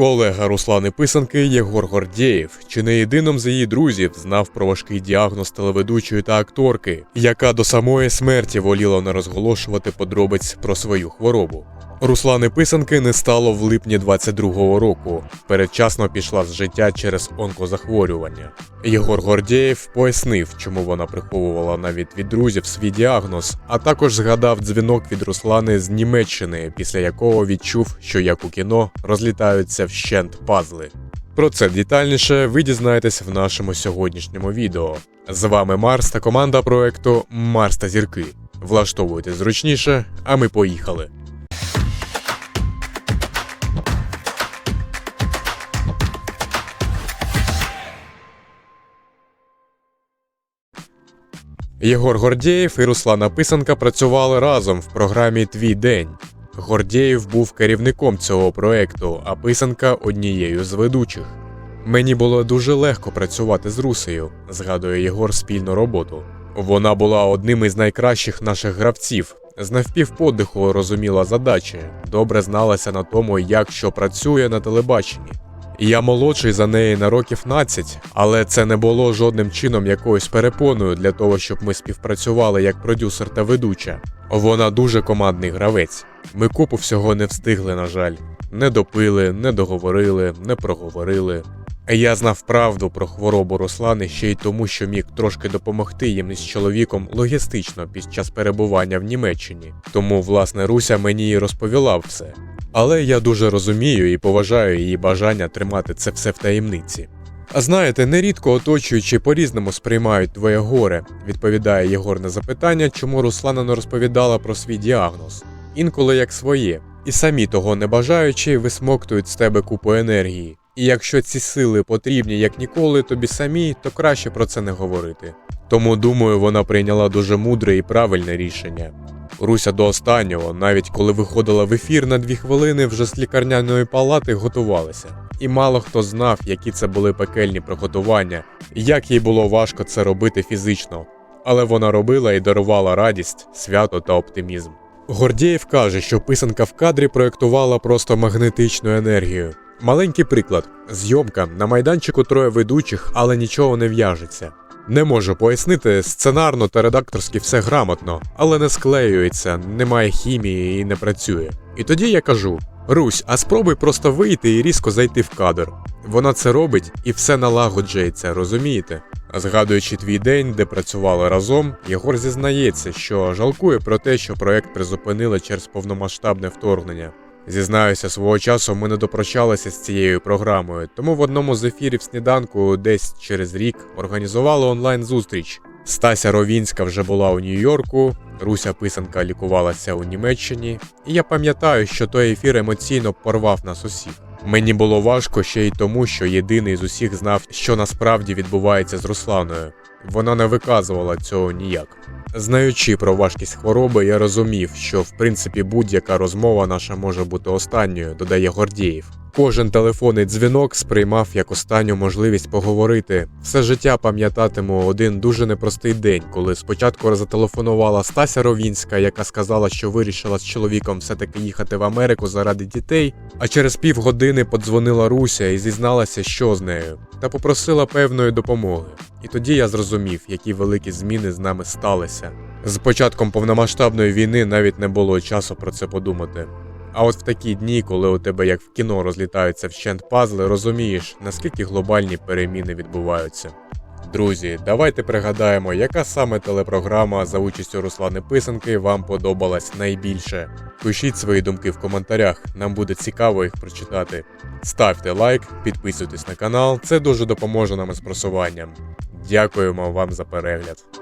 Колега Руслани Писанки Єгор Гордєєв, чи не єдином з її друзів, знав про важкий діагноз телеведучої та акторки, яка до самої смерті воліла не розголошувати подробиць про свою хворобу. Руслани Писанки не стало в липні 22-го року. Передчасно пішла з життя через онкозахворювання. Єгор Гордєєв пояснив, чому вона приховувала навіть від друзів свій діагноз, а також згадав дзвінок від Руслани з Німеччини, після якого відчув, що як у кіно розлітаються вщент пазли. Про це детальніше ви дізнаєтесь в нашому сьогоднішньому відео. З вами Марс та команда проекту Марс та зірки. Влаштовуйте зручніше, а ми поїхали. Єгор Гордєєв і Руслана Писанка працювали разом в програмі Твій день. Гордєєв був керівником цього проекту, а Писанка однією з ведучих. Мені було дуже легко працювати з Русею, згадує Єгор спільну роботу. Вона була одним із найкращих наших гравців. З навпівподиху розуміла задачі, добре зналася на тому, як що працює на телебаченні. Я молодший за неї на років 15, але це не було жодним чином якоюсь перепоною для того, щоб ми співпрацювали як продюсер та ведуча. Вона дуже командний гравець. Ми купу всього не встигли, на жаль. Не допили, не договорили, не проговорили. Я знав правду про хворобу Руслани ще й тому, що міг трошки допомогти їм із чоловіком логістично під час перебування в Німеччині. Тому, власне, Руся мені і розповіла все. Але я дуже розумію і поважаю її бажання тримати це все в таємниці. А знаєте, нерідко оточуючи по-різному сприймають твоє горе, відповідає Єгор на запитання, чому Руслана не розповідала про свій діагноз. Інколи як своє, і самі того не бажаючи, висмоктують з тебе купу енергії. І якщо ці сили потрібні як ніколи тобі самі, то краще про це не говорити. Тому думаю, вона прийняла дуже мудре і правильне рішення. Руся до останнього, навіть коли виходила в ефір на дві хвилини, вже з лікарняної палати готувалася. І мало хто знав, які це були пекельні приготування, і як їй було важко це робити фізично. Але вона робила і дарувала радість, свято та оптимізм. Гордєєв каже, що писанка в кадрі проєктувала просто магнетичну енергію. Маленький приклад: зйомка на майданчику троє ведучих, але нічого не в'яжеться. Не можу пояснити, сценарно та редакторськи все грамотно, але не склеюється, немає хімії і не працює. І тоді я кажу: Русь, а спробуй просто вийти і різко зайти в кадр. Вона це робить і все налагоджується, розумієте? Згадуючи твій день, де працювали разом, Єгор зізнається, що жалкує про те, що проект призупинили через повномасштабне вторгнення. Зізнаюся, свого часу ми не допрощалися з цією програмою, тому в одному з ефірів сніданку десь через рік організували онлайн-зустріч. Стася Ровінська вже була у Нью-Йорку, Руся Писанка лікувалася у Німеччині, і я пам'ятаю, що той ефір емоційно порвав нас усіх. Мені було важко ще й тому, що єдиний з усіх знав, що насправді відбувається з Русланою. Вона не виказувала цього ніяк. Знаючи про важкість хвороби, я розумів, що в принципі будь-яка розмова наша може бути останньою, додає Гордієв. Кожен телефонний дзвінок сприймав як останню можливість поговорити. Все життя пам'ятатиму один дуже непростий день, коли спочатку зателефонувала Стася Ровінська, яка сказала, що вирішила з чоловіком все-таки їхати в Америку заради дітей. А через півгодини подзвонила Руся і зізналася, що з нею, та попросила певної допомоги. І тоді я зрозумів, які великі зміни з нами сталися. З початком повномасштабної війни навіть не було часу про це подумати. А от в такі дні, коли у тебе як в кіно розлітаються вщент пазли, розумієш, наскільки глобальні переміни відбуваються. Друзі, давайте пригадаємо, яка саме телепрограма за участю Руслани Писанки вам подобалась найбільше. Пишіть свої думки в коментарях, нам буде цікаво їх прочитати. Ставте лайк, підписуйтесь на канал, це дуже допоможе нам із просуванням. Дякуємо вам за перегляд.